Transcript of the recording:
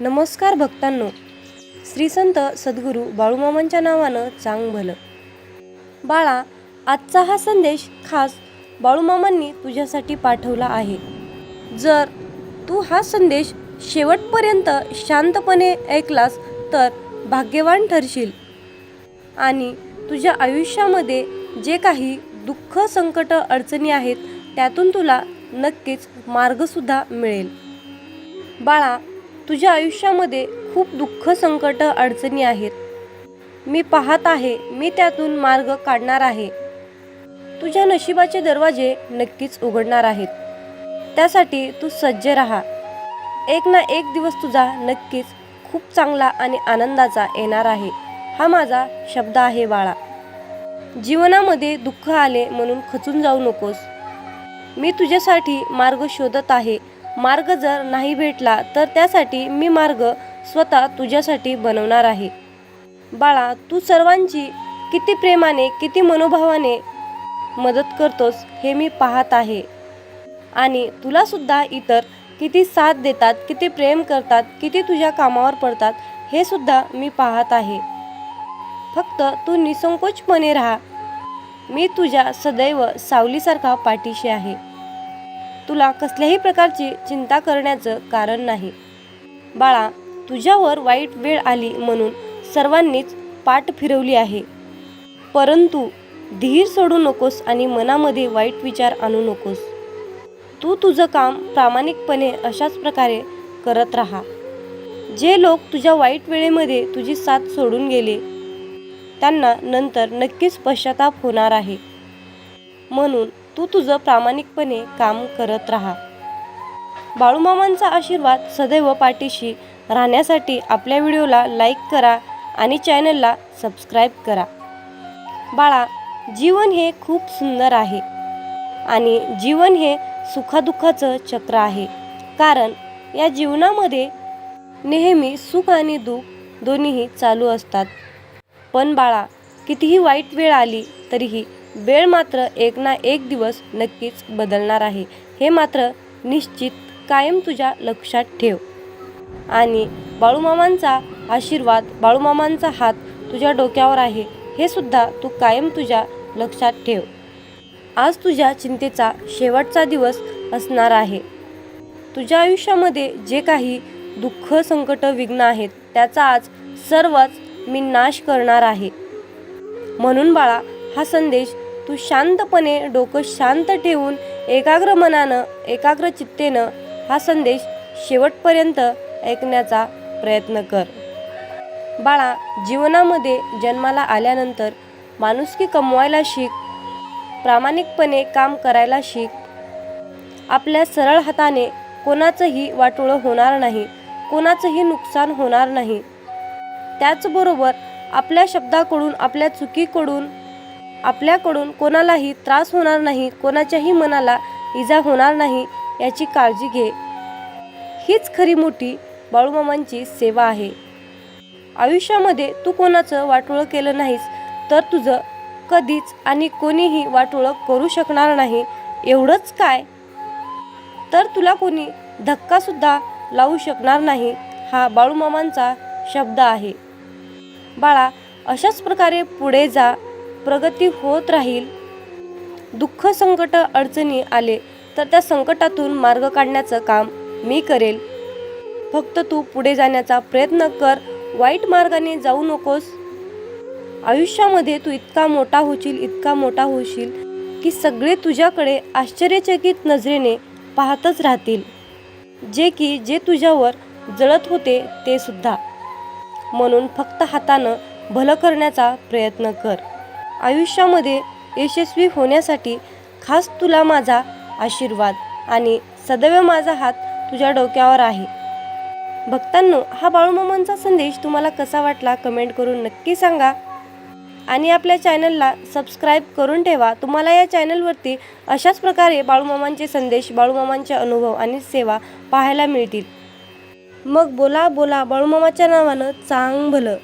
नमस्कार भक्तांनो. श्री संत सद्गुरू बाळूमामांच्या नावानं चांग भलं. बाळा आजचा हा संदेश खास बाळूमामांनी तुझ्यासाठी पाठवला आहे. जर तू हा संदेश शेवटपर्यंत शांतपणे ऐकलास तर भाग्यवान ठरशील. आणि तुझ्या आयुष्यामध्ये जे काही दुःख संकट अडचणी आहेत त्यातून तुला नक्कीच मार्गसुद्धा मिळेल. बाळा तुझ्या आयुष्यामध्ये खूप दुःख संकट अडचणी आहेत. मी पाहत आहे मी त्यातून मार्ग काढणार आहे. तुझ्या नशिबाचे दरवाजे नक्कीच उघडणार आहेत. त्यासाठी तू सज्ज राहा. एक ना एक दिवस तुझा नक्कीच खूप चांगला आणि आनंदाचा येणार आहे. हा माझा शब्द आहे बाळा. जीवनामध्ये दुःख आले म्हणून खचून जाऊ नकोस. मी तुझ्यासाठी मार्ग शोधत आहे. मार्ग जर नाही भेटला तर त्यासाठी मी मार्ग स्वतः तुझ्यासाठी बनवणार आहे. बाळा तू सर्वांची किती प्रेमाने किती मनोभावाने मदत करतोस हे मी पाहत आहे. आणि तुलासुद्धा इतर किती साथ देतात किती प्रेम करतात किती तुझ्या कामावर पडतात हे सुद्धा मी पाहत आहे. फक्त तू निसंकोचपणे राहा. मी तुझ्या सदैव सावलीसारखा पाठीशी आहे. तुला कसल्याही प्रकारची चिंता करण्याचं कारण नाही. बाळा तुझ्यावर वाईट वेळ आली म्हणून सर्वांनीच पाठ फिरवली आहे. परंतु धीर सोडू नकोस आणि मनामध्ये वाईट विचार आणू नकोस. तू तुझं काम प्रामाणिकपणे अशाच प्रकारे करत राहा. जे लोक तुझ्या वाईट वेळेमध्ये तुझी साथ सोडून गेले त्यांना नंतर नक्कीच पश्चाताप होणार आहे. म्हणून तू तुझं प्रामाणिकपणे काम करत राहा. बाळूमामांचा आशीर्वाद सदैव पाठीशी राहण्यासाठी आपल्या व्हिडिओला लाईक करा आणि चॅनलला सबस्क्राईब करा. बाळा जीवन हे खूप सुंदर आहे आणि जीवन हे सुखादुःखाचं चक्र आहे. कारण या जीवनामध्ये नेहमी सुख आणि दुःख दोन्हीही चालू असतात. पण बाळा कितीही वाईट वेळ आली तरीही वेळ मात्र एक ना एक दिवस नक्कीच बदलणार आहे. हे मात्र निश्चित कायम तुझ्या लक्षात ठेव. आणि बाळूमामांचा आशीर्वाद बाळूमामांचा हात तुझ्या डोक्यावर आहे हे सुद्धा तू कायम तुझ्या लक्षात ठेव. आज तुझ्या चिंतेचा शेवटचा दिवस असणार आहे. तुझ्या आयुष्यामध्ये जे काही दुःख संकट विघ्न आहेत त्याचा आज सर्वच मी नाश करणार आहे. म्हणून बाळा हा संदेश तू शांतपणे डोकं शांत ठेवून एकाग्र मनानं एकाग्र चित्तेनं हा संदेश शेवटपर्यंत ऐकण्याचा प्रयत्न कर. बाळा जीवनामध्ये जन्माला आल्यानंतर माणुसकी कमवायला शिक प्रामाणिकपणे काम करायला शिक. आपल्या सरळ हाताने कोणाचंही वाटोळं होणार नाही कोणाचंही नुकसान होणार नाही. त्याचबरोबर आपल्या शब्दाकडून आपल्या चुकीकडून आपल्याकडून कोणालाही त्रास होणार नाही कोणाच्याही मनाला इजा होणार नाही याची काळजी घे. हीच खरी मोठी बाळूमामांची सेवा आहे. आयुष्यामध्ये तू कोणाचं वाटोळं केलं नाहीस तर तुझं कधीच आणि कोणीही वाटोळं करू शकणार नाही. एवढंच काय? तर तुला कोणी धक्कासुद्धा लावू शकणार नाही हा बाळूमामांचा शब्द आहे. बाळा अशाच प्रकारे पुढे जा. प्रगती होत राहील. दुःख संकट अडचणी आले तर त्या संकटातून मार्ग काढण्याचं काम मी करेल. फक्त तू पुढे जाण्याचा प्रयत्न कर. वाईट मार्गाने जाऊ नकोस. आयुष्यामध्ये तू इतका मोठा होशील इतका मोठा होशील की सगळे तुझ्याकडे आश्चर्यचकित नजरेने पाहतच राहतील. जे की जे तुझ्यावर जळत होते ते सुद्धा. म्हणून फक्त हातानं भलं करण्याचा प्रयत्न कर. आयुष्यामध्ये यशस्वी होण्यासाठी खास तुला माझा आशीर्वाद आणि सदैव माझा हात तुझ्या डोक्यावर आहे. भक्तांनो हा बाळूमामांचा संदेश तुम्हाला कसा वाटला कमेंट करून नक्की सांगा. आणि आपल्या चॅनलला सबस्क्राईब करून ठेवा. तुम्हाला या चॅनलवरती अशाच प्रकारे बाळूमामांचे संदेश बाळूमामांचे अनुभव आणि सेवा पाहायला मिळतील. मग बोला बोला बाळूमामाच्या नावानं चांग भलं